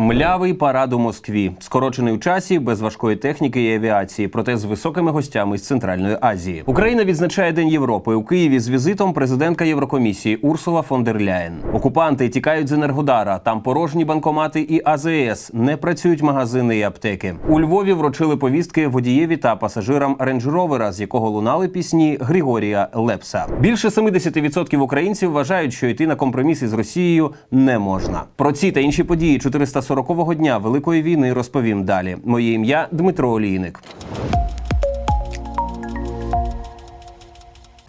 Млявий парад у Москві, скорочений у часі, без важкої техніки і авіації, проте з високими гостями з Центральної Азії. Україна відзначає День Європи у Києві з візитом президентка Єврокомісії Урсула фон дер Ляєн. Окупанти тікають з Енергодара. Там порожні банкомати і АЗС. Не працюють магазини і аптеки. У Львові вручили повістки водієві та пасажирам рейндж-ровера, з якого лунали пісні Григорія Лепса. Більше 70% українців вважають, що йти на компроміси з Росією не можна. Про ці та інші події 440-го дня Великої війни розповім далі. Моє ім'я Дмитро Олійник.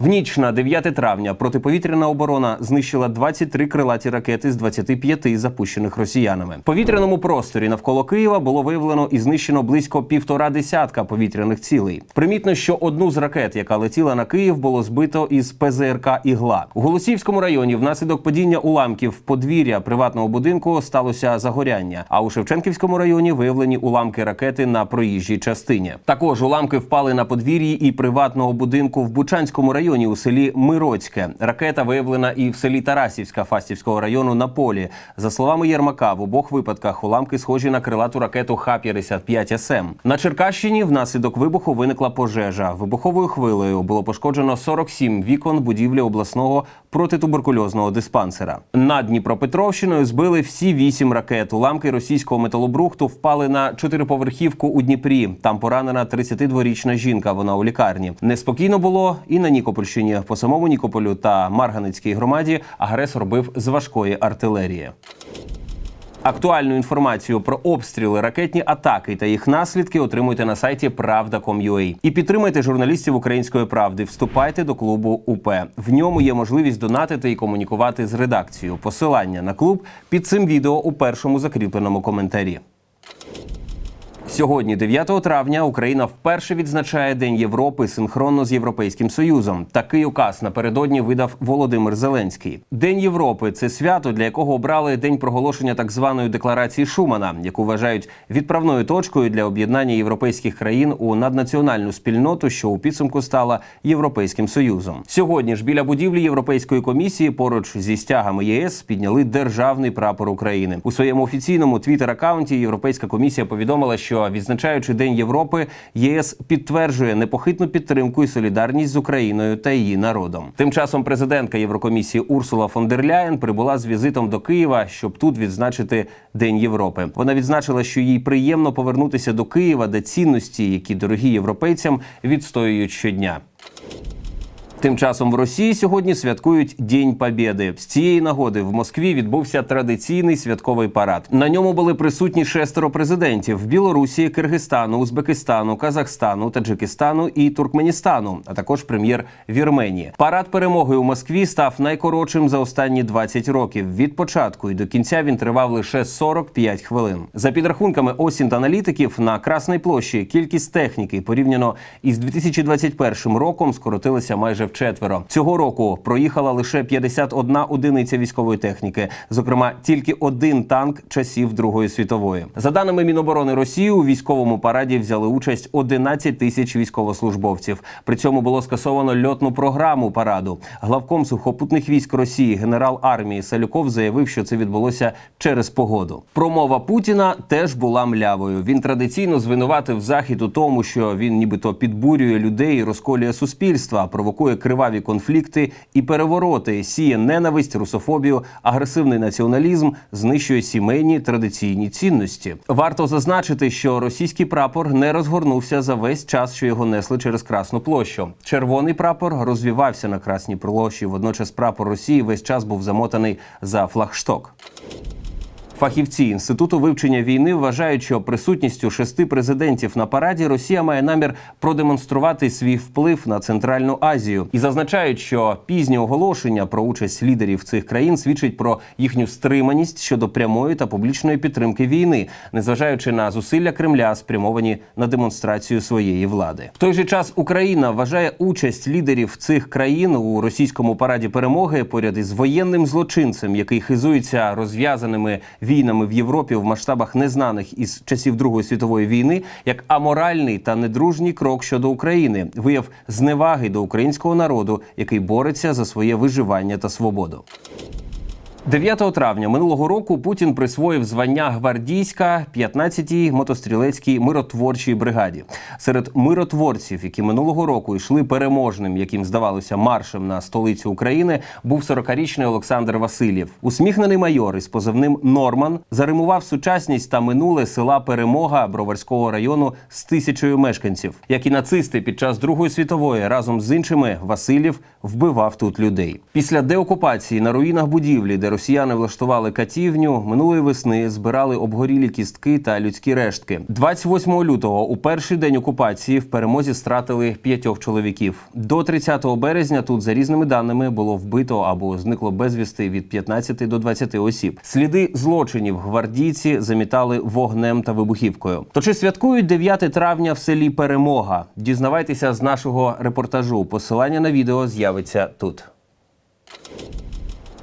В ніч на 9 травня протиповітряна оборона знищила 23 крилаті ракети з 25 запущених росіянами. В повітряному просторі навколо Києва було виявлено і знищено близько півтора десятка повітряних цілей. Примітно, що одну з ракет, яка летіла на Київ, було збито із ПЗРК Ігла. У Голосіївському районі внаслідок падіння уламків подвір'я приватного будинку сталося загоряння. А у Шевченківському районі виявлені уламки ракети на проїжджій частині. Також уламки впали на подвір'ї і приватного будинку в Бучанському районі у селі Мироцьке. Ракета виявлена і в селі Тарасівська Фастівського району на полі. За словами Єрмака, в обох випадках уламки схожі на крилату ракету Х-55 СМ. На Черкащині внаслідок вибуху виникла пожежа. Вибуховою хвилею було пошкоджено 47 вікон будівлі обласного протитуберкульозного диспансера. Над Дніпропетровщиною збили всі вісім ракет. Уламки російського металобрухту впали на чотириповерхівку у Дніпрі. Там поранена 32-річна жінка. Вона у лікарні. Неспокійно було і на Нікопольщині. По самому Нікополю та Марганецькій громаді агресор бив з важкої артилерії. Актуальну інформацію про обстріли, ракетні атаки та їх наслідки отримуйте на сайті Правда.com.ua. І підтримайте журналістів української правди. Вступайте до клубу УП. В ньому є можливість донатити і комунікувати з редакцією. Посилання на клуб під цим відео у першому закріпленому коментарі. Сьогодні, 9 травня, Україна вперше відзначає День Європи синхронно з Європейським Союзом. Такий указ напередодні видав Володимир Зеленський. День Європи це свято, для якого обрали день проголошення так званої декларації Шумана, яку вважають відправною точкою для об'єднання європейських країн у наднаціональну спільноту, що у підсумку стала Європейським Союзом. Сьогодні ж біля будівлі Європейської комісії поруч зі стягами ЄС підняли державний прапор України у своєму офіційному твіттер-аккаунті Європейська комісія повідомила, що відзначаючи День Європи, ЄС підтверджує непохитну підтримку і солідарність з Україною та її народом. Тим часом президентка Єврокомісії Урсула фон дер Ляєн прибула з візитом до Києва, щоб тут відзначити День Європи. Вона відзначила, що їй приємно повернутися до Києва, де цінності, які дорогі європейцям, відстоюють щодня. Тим часом в Росії сьогодні святкують День Побєди. З цієї нагоди в Москві відбувся традиційний святковий парад. На ньому були присутні шестеро президентів Білорусі, Киргизстану, Узбекистану, Казахстану, Таджикистану і Туркменістану, а також прем'єр Вірменії. Парад перемоги у Москві став найкоротшим за останні 20 років. Від початку і до кінця він тривав лише 45 хвилин. За підрахунками осінь аналітиків на Красній площі кількість техніки порівняно із 2021 роком скоротилася майже вчетверо. Цього року проїхала лише 51 одиниця військової техніки, зокрема тільки один танк часів Другої світової. За даними Міноборони Росії, у військовому параді взяли участь 11 тисяч військовослужбовців. При цьому було скасовано льотну програму параду. Главком сухопутних військ Росії, генерал армії Салюков заявив, що це відбулося через погоду. Промова Путіна теж була млявою. Він традиційно звинуватив захід у тому, що він нібито підбурює людей, і розколює суспільства, провокує криваві конфлікти і перевороти, сіє ненависть, русофобію, агресивний націоналізм, знищує сімейні традиційні цінності. Варто зазначити, що російський прапор не розгорнувся за весь час, що його несли через Красну площу. Червоний прапор розвівався на Красній площі. Водночас прапор Росії весь час був замотаний за флагшток. Фахівці інституту вивчення війни вважають, що присутністю шести президентів на параді Росія має намір продемонструвати свій вплив на Центральну Азію і зазначають, що пізні оголошення про участь лідерів цих країн свідчить про їхню стриманість щодо прямої та публічної підтримки війни, незважаючи на зусилля Кремля, спрямовані на демонстрацію своєї влади. В той же час Україна вважає участь лідерів цих країн у російському параді перемоги поряд із воєнним злочинцем, який хизується розв'язаними війнами в Європі в масштабах незнаних із часів Другої світової війни, як аморальний та недружній крок щодо України, вияв зневаги до українського народу, який бореться за своє виживання та свободу. 9 травня минулого року Путін присвоїв звання гвардійська 15-й мотострілецькій миротворчій бригаді. Серед миротворців, які минулого року йшли переможним, яким здавалося, маршем на столицю України, був 40-річний Олександр Васильєв. Усміхнений майор із позивним Норман заримував сучасність та минуле села Перемога Броварського району з тисячою мешканців. Як і нацисти під час Другої світової разом з іншими Васильєв вбивав тут людей. Після деокупації на руїнах будівлі, де росіяни влаштували катівню, минулої весни збирали обгорілі кістки та людські рештки. 28 лютого, у перший день окупації, в перемозі стратили п'ятьох чоловіків. До 30 березня тут за різними даними було вбито або зникло безвісти від 15 до 20 осіб. Сліди злочинів гвардійці замітали вогнем та вибухівкою. То чи святкують 9 травня в селі Перемога? Дізнавайтеся з нашого репортажу. Посилання на відео з'явиться тут.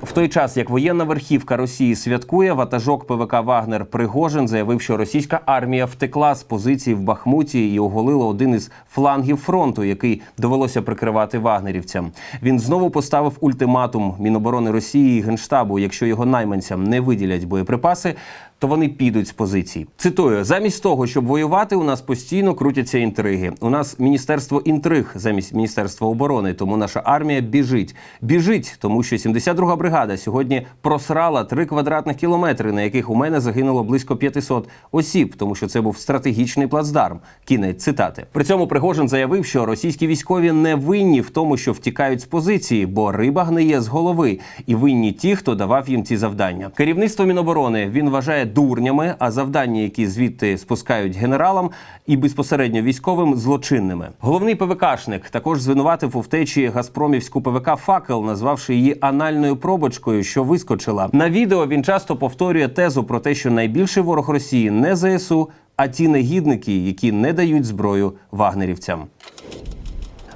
В той час, як воєнна верхівка Росії святкує, ватажок ПВК Вагнер Пригожин заявив, що російська армія втекла з позиції в Бахмуті і оголила один із флангів фронту, який довелося прикривати вагнерівцям. Він знову поставив ультиматум Міноборони Росії і Генштабу. Якщо його найманцям не виділять боєприпаси, то вони підуть з позицій. Цитую: замість того, щоб воювати, у нас постійно крутяться інтриги. У нас міністерство інтриг замість міністерства оборони. Тому наша армія біжить. Біжить, тому що 72-га бригада сьогодні просрала 3 квадратних кілометри, на яких у мене загинуло близько 500 осіб, тому що це був стратегічний плацдарм. Кінець цитати. При цьому Пригожин заявив, що російські військові не винні в тому, що втікають з позиції, бо риба гниє з голови, і винні ті, хто давав їм ці завдання. Керівництво Міноборони він вважає дурнями, а завдання, які звідти спускають генералам і безпосередньо військовим, злочинними. Головний ПВКшник також звинуватив у втечі Газпромівську ПВК факел, назвавши її анальною пробочкою, що вискочила. На відео він часто повторює тезу про те, що найбільший ворог Росії не ЗСУ, а ті негідники, які не дають зброю вагнерівцям.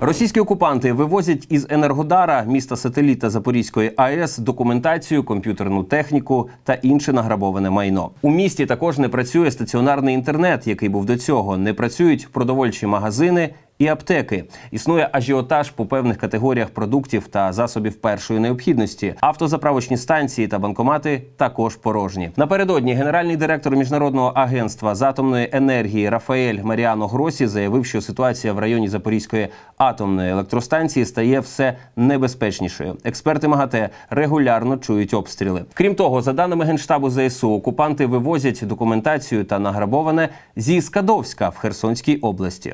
Російські окупанти вивозять із Енергодара, міста сателіта Запорізької АЕС, документацію, комп'ютерну техніку та інше награбоване майно. У місті також не працює стаціонарний інтернет, який був до цього. Не працюють продовольчі магазини. І аптеки існує ажіотаж по певних категоріях продуктів та засобів першої необхідності. Автозаправочні станції та банкомати також порожні. Напередодні генеральний директор міжнародного агентства з атомної енергії Рафаель Маріано Гросі заявив, що ситуація в районі Запорізької атомної електростанції стає все небезпечнішою. Експерти МАГАТЕ регулярно чують обстріли. Крім того, за даними генштабу ЗСУ, окупанти вивозять документацію та награбоване зі Скадовська в Херсонській області.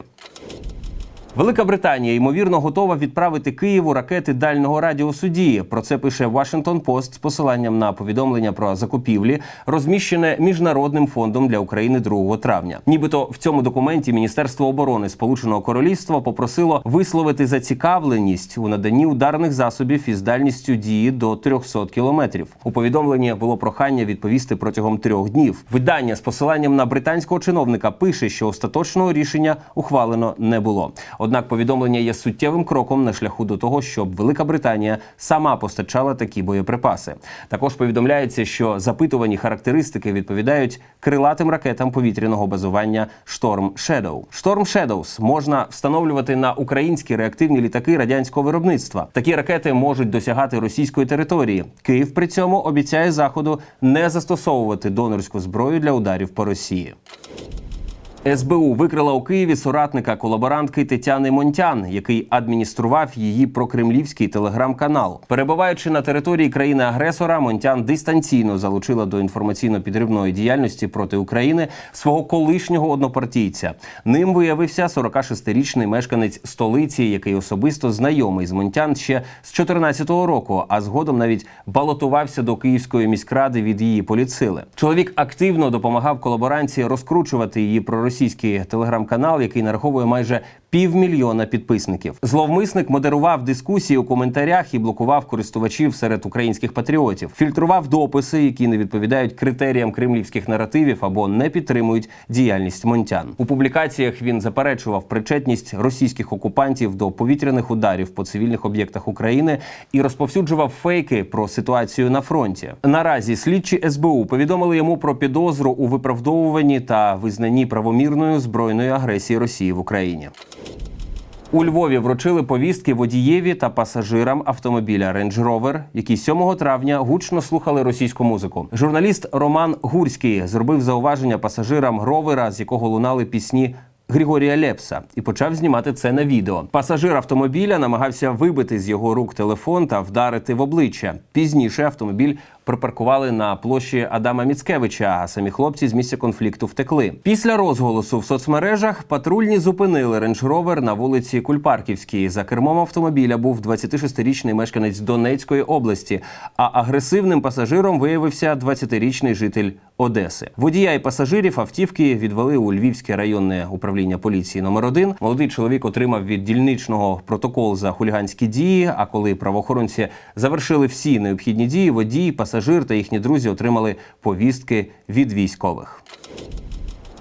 Велика Британія ймовірно готова відправити Києву ракети дальнього радіусу дії. Про це пише Washington Post з посиланням на повідомлення про закупівлі, розміщене міжнародним фондом для України 2 травня. Нібито в цьому документі Міністерство оборони Сполученого Королівства попросило висловити зацікавленість у наданні ударних засобів із дальністю дії до 300 кілометрів. У повідомленні було прохання відповісти протягом трьох днів. Видання з посиланням на британського чиновника пише, що остаточного рішення ухвалено не було. Однак повідомлення є суттєвим кроком на шляху до того, щоб Велика Британія сама постачала такі боєприпаси. Також повідомляється, що запитувані характеристики відповідають крилатим ракетам повітряного базування Storm Shadow. Storm Shadows можна встановлювати на українські реактивні літаки радянського виробництва. Такі ракети можуть досягати російської території. Київ при цьому обіцяє заходу не застосовувати донорську зброю для ударів по Росії. СБУ викрила у Києві соратника колаборантки Тетяни Монтян, який адміністрував її прокремлівський телеграм-канал. Перебуваючи на території країни-агресора, Монтян дистанційно залучила до інформаційно-підривної діяльності проти України свого колишнього однопартійця. Ним виявився 46-річний мешканець столиці, який особисто знайомий з Монтян ще з 14-го року, а згодом навіть балотувався до Київської міськради від її політсили. Чоловік активно допомагав колаборанції розкручувати її проросійський телеграм-канал, який нараховує майже півмільйона підписників. Зловмисник модерував дискусії у коментарях і блокував користувачів серед українських патріотів, фільтрував дописи, які не відповідають критеріям кремлівських наративів або не підтримують діяльність монтян. У публікаціях він заперечував причетність російських окупантів до повітряних ударів по цивільних об'єктах України і розповсюджував фейки про ситуацію на фронті. Наразі слідчі СБУ повідомили йому про підозру у виправдовуванні та визнанні правомірною збройної агресії Росії в Україні. У Львові вручили повістки водієві та пасажирам автомобіля Range Rover, які 7 травня гучно слухали російську музику. Журналіст Роман Гурський зробив зауваження пасажирам ровера, з якого лунали пісні. Григорія Лепса і почав знімати це на відео. Пасажир автомобіля намагався вибити з його рук телефон та вдарити в обличчя. Пізніше автомобіль припаркували на площі Адама Міцкевича, а самі хлопці з місця конфлікту втекли. Після розголосу в соцмережах патрульні зупинили Rover на вулиці Кульпарківській. За кермом автомобіля був 26-річний мешканець Донецької області, а агресивним пасажиром виявився 20-річний житель Одеси. Водія і пасажирів автівки відвели у Львівське районне управління поліції номер 1 Молодий чоловік отримав від дільничного протокол за хуліганські дії. А коли правоохоронці завершили всі необхідні дії, водій, пасажир та їхні друзі отримали повістки від військових.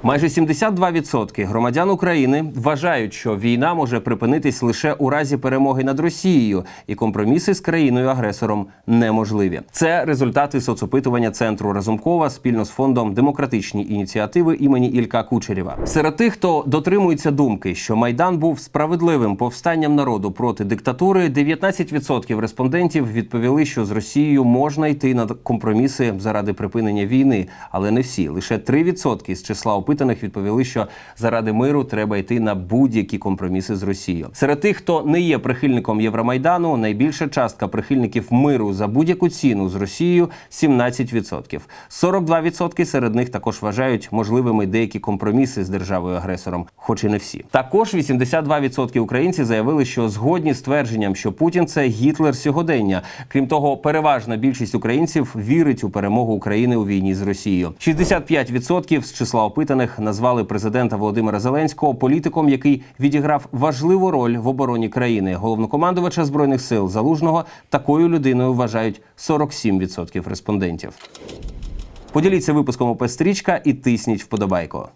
Майже 72% громадян України вважають, що війна може припинитись лише у разі перемоги над Росією, і компроміси з країною-агресором неможливі. Це результати соцопитування центру Разумкова спільно з фондом демократичні ініціативи імені Ілька Кучерєва. Серед тих, хто дотримується думки, що майдан був справедливим повстанням народу проти диктатури, 19% респондентів відповіли, що з Росією можна йти на компроміси заради припинення війни, але не всі. Лише 3% з числа опитаних відповіли, що заради миру треба йти на будь-які компроміси з Росією. Серед тих, хто не є прихильником Євромайдану, найбільша частка прихильників миру за будь-яку ціну з Росією 17%. 42% серед них також вважають можливими деякі компроміси з державою агресором, хоч і не всі. Також 82% українців заявили, що згодні з твердженням, що Путін це Гітлер сьогодення. Крім того, переважна більшість українців вірить у перемогу України у війні з Росією. 65% з числа опитаних назвали президента Володимира Зеленського політиком, який відіграв важливу роль в обороні країни. Головнокомандувача збройних сил залужного такою людиною вважають 47% респондентів. Поділіться випуском ОП «Стрічка» і тисніть вподобайку.